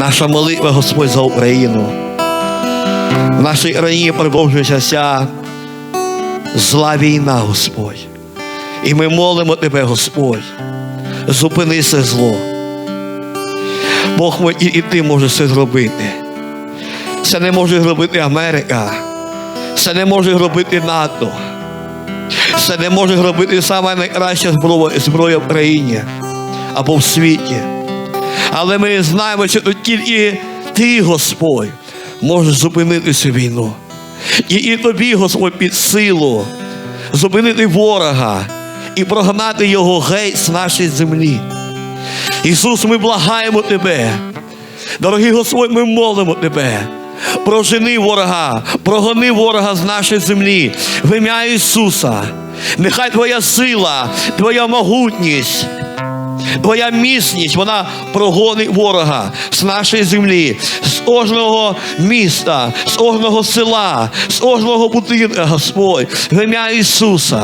Наша молитва, Господь, за Україну. В нашій країні продовжується вся зла війна, Господь. І ми молимо Тебе, Господь, зупини це зло. Бог мій, і, і ти можеш це зробити. Це не може зробити Америка. Це не може зробити НАТО. Це не може зробити найкраща зброя, в країні або в світі. Але ми знаємо, що тут тільки ти, Господь, можеш зупинити цю війну. І, і тобі, Господь, під силу зупинити ворога і прогнати його геть з нашої землі. Ісус, ми благаємо Тебе. Дорогий Господь, ми молимо Тебе. Прожени ворога, прогони ворога з нашої землі в ім'я Ісуса. Нехай Твоя сила, Твоя могутність, Твоя міцність, вона прогонить ворога з нашої землі, з кожного міста, з кожного села, з кожного будинка, Господь, в ім'я Ісуса.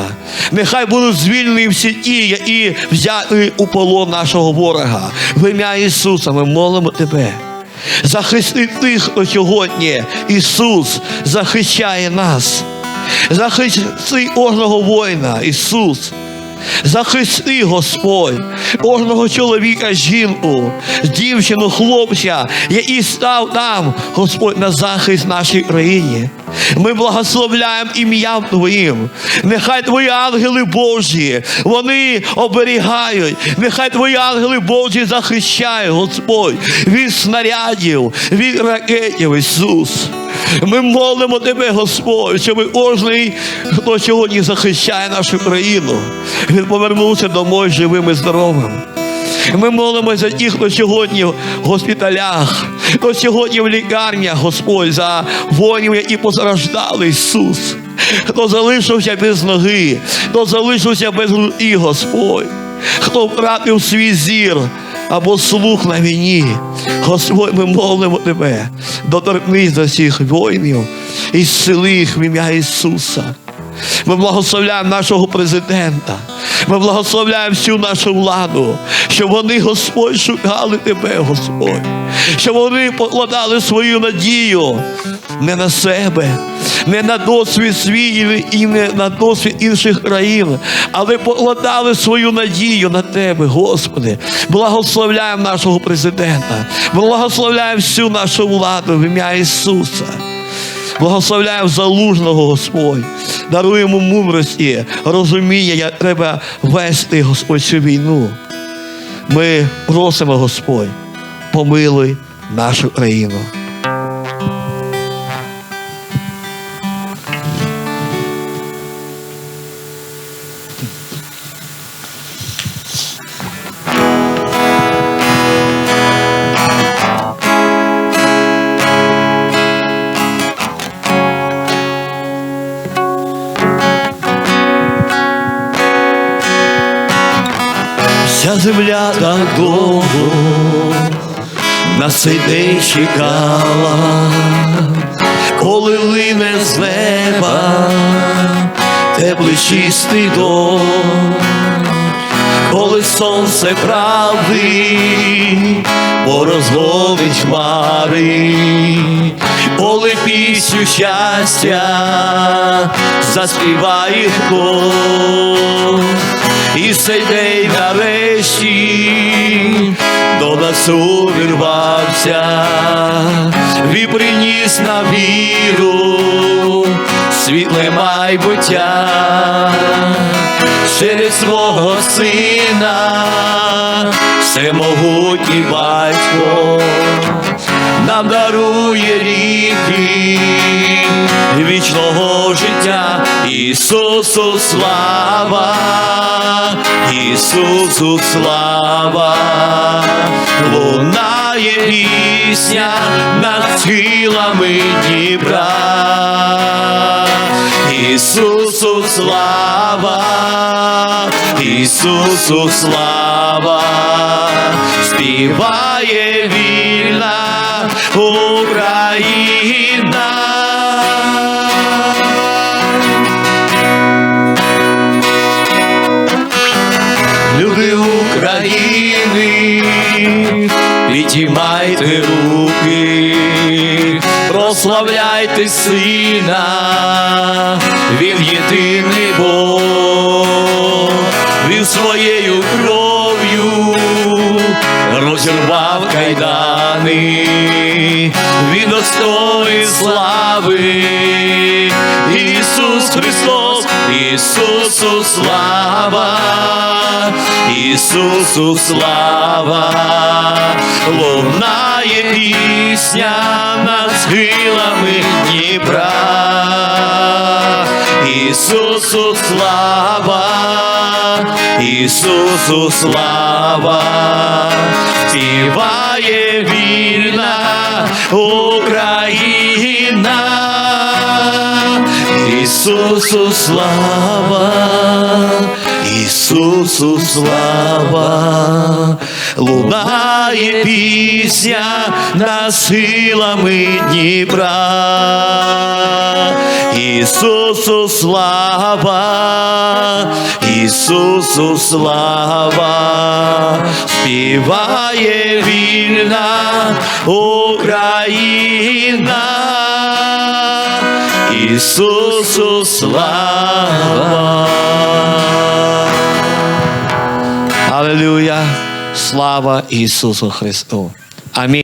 Нехай будуть звільнені всі ті, які взяти у полон нашого ворога. В ім'я Ісуса ми молимо Тебе. Захисти тих, хто сьогодні Ісус захищає нас. Захисти кожного воїна, Ісус. Захисти, Господь, кожного чоловіка, жінку, дівчину, хлопця, який став там, Господь, на захист нашій країні. Ми благословляємо ім'ям Твоїм. Нехай Твої ангели Божі, вони оберігають. Нехай Твої ангели Божі захищають, Господь, від снарядів, від ракетів, Ісус. Ми молимо Тебе, Господь, щоб кожний, хто сьогодні захищає нашу країну, він повернувся домой живим і здоровим. Ми молимося за тих, хто сьогодні в госпіталях, хто сьогодні в лікарнях, Господь, за воїнів, які постраждали, Ісус, хто залишився без ноги, хто залишився без руки, Господь, хто втратив свій зір або слух на війні. Господь, ми молимо Тебе, доторкнись до всіх воїнів і зцели їх в ім'я Ісуса. Ми благословляємо нашого президента. Ми благословляємо всю нашу владу, щоб вони, Господь, шукали Тебе, Господь, щоб вони покладали свою надію не на себе, не на досвід свій і не на досвід інших країн, але покладали свою надію на Тебе, Господи. Благословляємо нашого президента, благословляємо всю нашу владу в ім'я Ісуса. Благословляємо залужного Господь, даруємо мудрості, розуміння, як треба вести Господь цю війну. Ми просимо, Господь, помилуй нашу країну. Вся земля так довго на цей чекала, коли лине з неба теплий чистий дощ, коли сонце правди порозловить хмари, коли пісню щастя заспіває хто. І цей день нарешті до нас увірвався, і приніс на віру світле майбуття. Через свого сина, всемогутній батько нам дарує ріки вічного життя, Ісусу слава, Ісусу слава, лунає пісня над схилами Дніпра. Ісусу слава, Ісусу слава, співає вільна Україна. Люди України підіймайте руки, прославляйте сина, він єдиний Бог, він своєю кров'ю розірвав кайдани, він достоїн слави, Ісус Христос, Ісусу слава, Ісусу слава, лунає пісня над схилами Дніпра, Ісусу слава, Ісусу слава, співає вільна Україна, Ісусу слава, Ісусу слава, лунає пісня над силами Дніпра. Ісусу слава, Ісусу слава, співає вільна Україна. Ісусу слава. Алілюя! Слава Ісусу Христу! Амінь.